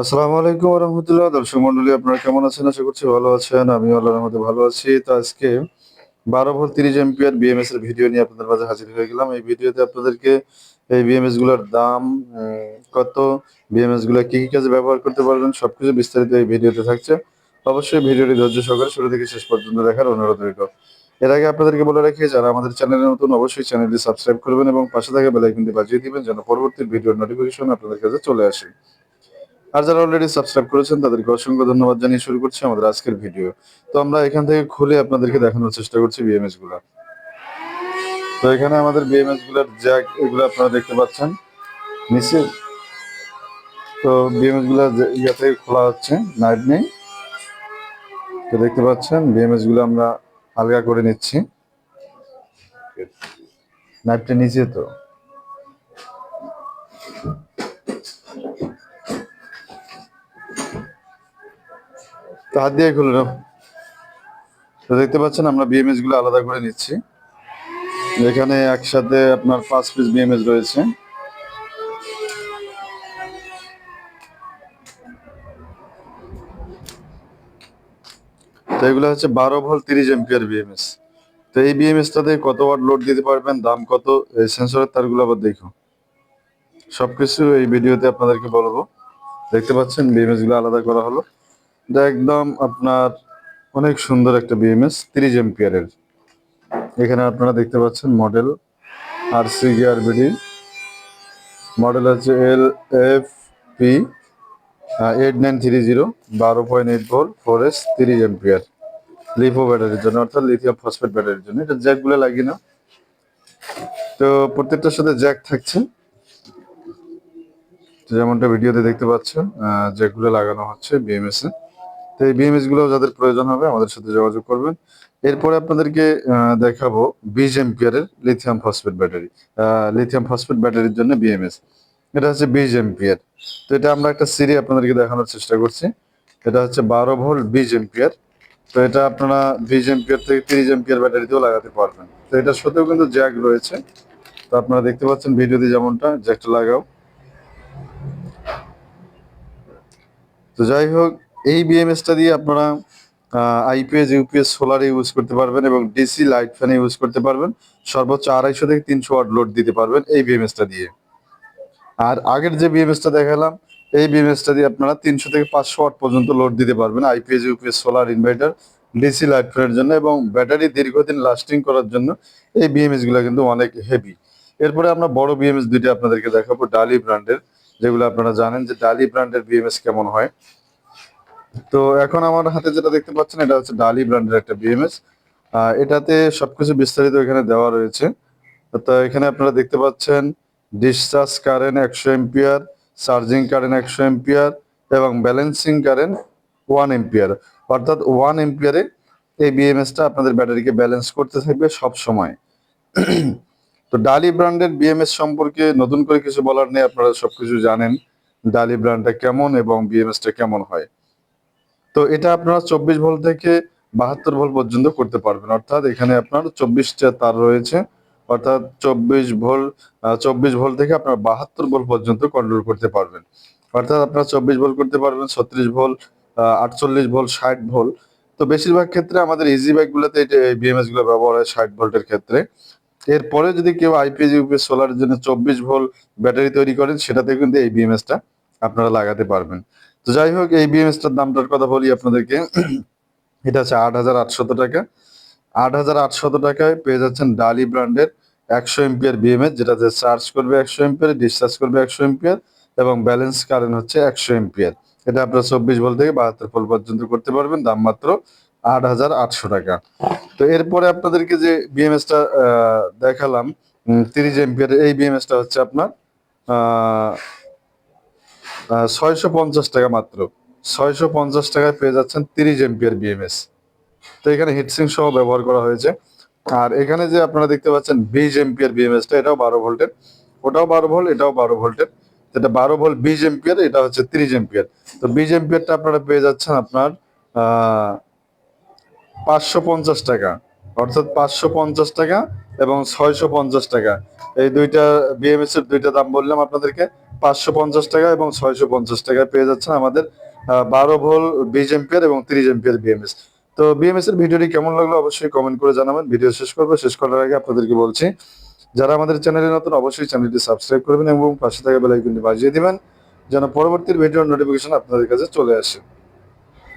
আসসালামু আলাইকুম রহমতুল্লাহ দর্শক মন্ডলী, আপনারা কেমন আছেন? আশা করছি ভালো আছেন। আমি আল্লাহর মধ্যে ভালো আছি। তো আজকে বারো ভোল্ট তিরিশ এমপিআর বিএমএস এর ভিডিও নিয়ে আপনাদের মাঝে হাজির হয়ে গেলাম। এই ভিডিওতে আপনাদেরকে এই বিএমএসগুলোর দাম কত বিএমএসগুলো কি কি কাজে ব্যবহার করতে পারবেন, সবকিছু বিস্তারিত এই ভিডিওতে থাকছে। অবশ্যই ভিডিওটি ধৈর্য সহকারে শুরু থেকে শেষ পর্যন্ত দেখার অনুরোধ রইল। এর আগে আপনাদেরকে বলে রাখি, যারা আমাদের চ্যানেলে নতুন, অবশ্যই চ্যানেলটি সাবস্ক্রাইব করবেন এবং পাশে থাকা বেল আইকনটি বাজিয়ে দিবেন, যেন পরবর্তী ভিডিওর নোটিফিকেশন আপনাদের কাছে চলে আসে। আর যারা অলরেডি সাবস্ক্রাইব করেছেন, তাদেরকে অসংখ্য ধন্যবাদ জানিয়ে শুরু করছি আমাদের আজকের ভিডিও তো আমরা এখান থেকে খুলে আপনাদেরকে দেখানোর চেষ্টা করছি বিএমএসগুলা। তো এখানে আমাদের বিএমএসগুলার জ্যাক এগুলো আপনারা দেখতে পাচ্ছেন। নিচে তো বিএমএসগুলা ইয়া থেকে খোলা হচ্ছে নাইট নেই। তো দেখতে পাচ্ছেন বিএমএসগুলো আমরা আলগা করে নিচ্ছি। নাইফটা নিচে তো। তো হাত দিয়ে খুলে নাও। তো দেখতে পাচ্ছেন, আমরা বিএমএসগুলো আলাদা করে নিচ্ছি। এখানে একসাথে আপনার পাঁচ পিস বিএমএস রয়েছে। তো এগুলো হচ্ছে বারো ভোল্ট তিরিশ এম্পিয়ার বিএমএস তো এই বিএমএসটাতে কত ওয়াট লোড দিতে পারবেন, দাম কত, এই সেন্সরের তারগুলো আবার দেখো। সবকিছু এই ভিডিওতে আপনাদেরকে বলব। দেখতে পাচ্ছেন বিএমএসগুলো আলাদা করা হলো। এটা একদম আপনার অনেক সুন্দর একটা বিএমএস তিরিশ এম্পিয়ারের এখানে আপনারা দেখতে পাচ্ছেন model R C BD model হচ্ছে L F P eight nine three zero বারো point eight four four S তিরিশ এম্পিয়ার লিপো ব্যাটারির জন্য, অর্থাৎ লিথিয়াম ফসফেট ব্যাটারির জন্য। এটা জ্যাকগুলো লাগিয়ে না। তো প্রত্যেকটার সাথে জ্যাক থাকছে। যেমনটা ভিডিওতে দেখতে পাচ্ছেন জ্যাকগুলো লাগানো হচ্ছে বিএমএস এ তো এই বিএমএসগুলো যাদের প্রয়োজন হবে আমাদের সাথে যোগাযোগ করবেন। এরপরে আপনাদেরকে দেখাবো বিশ এম্পিয়ারের lithium phosphate battery lithium phosphate ব্যাটারির জন্য বিএমএস এটা হচ্ছে বিশ এম্পিয়ার তো এটা আমরা একটা সিরি আপনাদেরকে দেখানোর চেষ্টা করছি। এটা হচ্ছে বারো ভোল্ট বিশ এম্পিয়ার তো এটা আপনারা বিশ এম্পিয়ার থেকে তিরিশ এম্পিয়ার ব্যাটারিতেও লাগাতে পারবেন। তো এটা সাথেও কিন্তু জ্যাক রয়েছে। তো আপনারা দেখতে পাচ্ছেন ভিডিওতে যেমনটা জ্যাকটা লাগাও। তো যাই হোক এই বিএমএসটা দিয়ে আপনারা আইপিএস ইউপিএস সোলার ইউজ করতে পারবেন এবং ডিসি লাইট ফ্যান ইউজ করতে পারবেন। সর্বোচ্চ আড়াইশো থেকে তিনশো ওয়াট লোড দিতে পারবেন এই বিএমএসটা দিয়ে। আর আগের যে বিএমএসটা দেখালাম, এই বিএমএসটা দিয়ে আপনারা তিনশো থেকে পাঁচশো ওয়াট পর্যন্ত লোড দিতে পারবেন IPS UPS solar inverter DC light ফ্যানের জন্য এবং ব্যাটারি দীর্ঘদিন লাস্টিং করার জন্য এই বিএমএসগুলো কিন্তু অনেক হেভি এরপরে আমরা বড় বিএমএস দুইটা আপনাদেরকে দেখাবো ডালি ব্র্যান্ডের যেগুলো আপনারা জানেন যে ডালি ব্র্যান্ডের বিএমএস কেমন হয়। তো এখন আমার হাতে যেটা দেখতে পাচ্ছেন, এটা হচ্ছে ডালি ব্র্যান্ডের একটা বিএমএস এটাতে সবকিছু বিস্তারিত এখানে দেওয়া রয়েছে। তো এখানে আপনারা দেখতে পাচ্ছেন ডিসচার্জ কারেন্ট একশো এম্পিয়ার চার্জিং কারেন্ট একশো এম্পিয়ার এবং ব্যালেন্সিং কারেন্ট ওয়ান এম্পিয়ার অর্থাৎ ওয়ান এম্পিয়ারে এই বিএমএসটা আপনাদের ব্যাটারিকে ব্যালেন্স করতে থাকবে সব সময় তো ডালি ব্র্যান্ডের বিএমএস সম্পর্কে নতুন করে কিছু বলার নেই, আপনারা সবকিছু জানেন ডালি ব্র্যান্ডটা কেমন এবং বিএমএসটা কেমন হয়। তো এটা আপনারা চব্বিশ ভোল্ট থেকে বাহাত্তর ভোল্ট পর্যন্ত করতে পারবেন। অর্থাৎ এখানে আপনার চব্বিশটা তার রয়েছে। অর্থাৎ চব্বিশ ভোল্ট চব্বিশ ভোল্ট থেকে আপনার বাহাত্তর ভোল্ট পর্যন্ত কন্ট্রোল করতে পারবেন। অর্থাৎ আপনারা চব্বিশ ভোল্ট করতে পারবেন, ছত্রিশ ভোল্ট আটচল্লিশ ভোল্ট ষাট ভোল্ট তো বেশিরভাগ ক্ষেত্রে আমাদের ইজি বাইক গুলোতে এটা বিএমএসগুলো ব্যবহার হয় ষাট ভোল্টের ক্ষেত্রে। এরপরে যদি কেউ আইপিএস ইউপিএস সোলারের জন্য চব্বিশ ভোল্ট ব্যাটারি তৈরি করেন সেটাতে কিন্তু এই বিএমএসটা আপনারা লাগাতে পারবেন। তো যাই হোক, এই বিএমএসটার দামটার কথা বলি আপনাদেরকে। এটা হচ্ছে আট হাজার আটশত টাকা। আট হাজার আটশত টাকায় পেয়ে যাচ্ছেন ডালি ব্র্যান্ডের একশো এম্পিয়ার বিএমএস যেটাতে চার্জ করবে একশো এম্পিয়ার ডিসচার্জ করবে একশো এম্পিয়ার এবং ব্যালেন্স কারেন্ট হচ্ছে একশো এম্পিয়ার এটা আপনারা চব্বিশ ভোল্ট থেকে বাহাত্তর ভোল্ট পর্যন্ত করতে পারবেন, দাম মাত্র আট হাজার আটশো টাকা। তো এরপরে আপনাদেরকে যে বিএমএসটা দেখালাম তিরিশ এম্পিয়ার এই বিএমএসটা হচ্ছে আপনার ছয়শো পঞ্চাশ টাকা মাত্র। ছয়শো পঞ্চাশ টাকায় পেয়ে যাচ্ছেন তিরিশ এম্পিয়ার বিএমএস তো এখানে হিটসিং সহ ব্যবহার করা হয়েছে। আর এখানে যে আপনারা দেখতে পাচ্ছেন বিশ এম্পিয়ার বিএমএসটা এটাও বারো ভোল্টের। ওটাও বারো ভোল্ট, এটাও বারো ভোল্টের। এটা বারো ভোল্ট, বিশ এম্পিয়ার, এটা হচ্ছে তিরিশ এম্পিয়ার। তো বিশ এম্পিয়ারটা আপনারা পেয়ে যাচ্ছেন আপনার পাঁচশো পঞ্চাশ টাকা। অর্থাৎ পাঁচশো পঞ্চাশ টাকা এবং ছয়শো পঞ্চাশ টাকা। এই দুইটা বিএমএস এর দুইটা দাম বললাম আপনাদেরকে। পাঁচশো পঞ্চাশ টাকা এবং ছয়শো পঞ্চাশ টাকায় পেয়ে যাচ্ছেন আমাদের বারো ভোল বিশ এম্পিয়ার এবং তিরিশ এম্পিয়ার বিএমএস তো বিএমএস এর ভিডিওটি কেমন লাগল অবশ্যই কমেন্ট করে জানাবেন। ভিডিও শেষ করব, শেষ করার আগে আপনাদেরকে বলছি, যারা আমাদের চ্যানেলে নতুন অবশ্যই চ্যানেলটি সাবস্ক্রাইব করবেন এবং পাশে থাকা বেল আইকনটি বাজিয়ে দিবেন, যেন পরবর্তী ভিডিওর নোটিফিকেশন আপনাদের কাছে চলে আসে।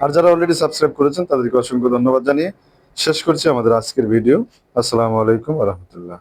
আর যারা অলরেডি সাবস্ক্রাইব করেছেন, তাদেরকে অসংখ্য ধন্যবাদ জানিয়ে শেষ করছি আমাদের আজকের ভিডিও আসসালামু আলাইকুম রহমতুল্লাহ।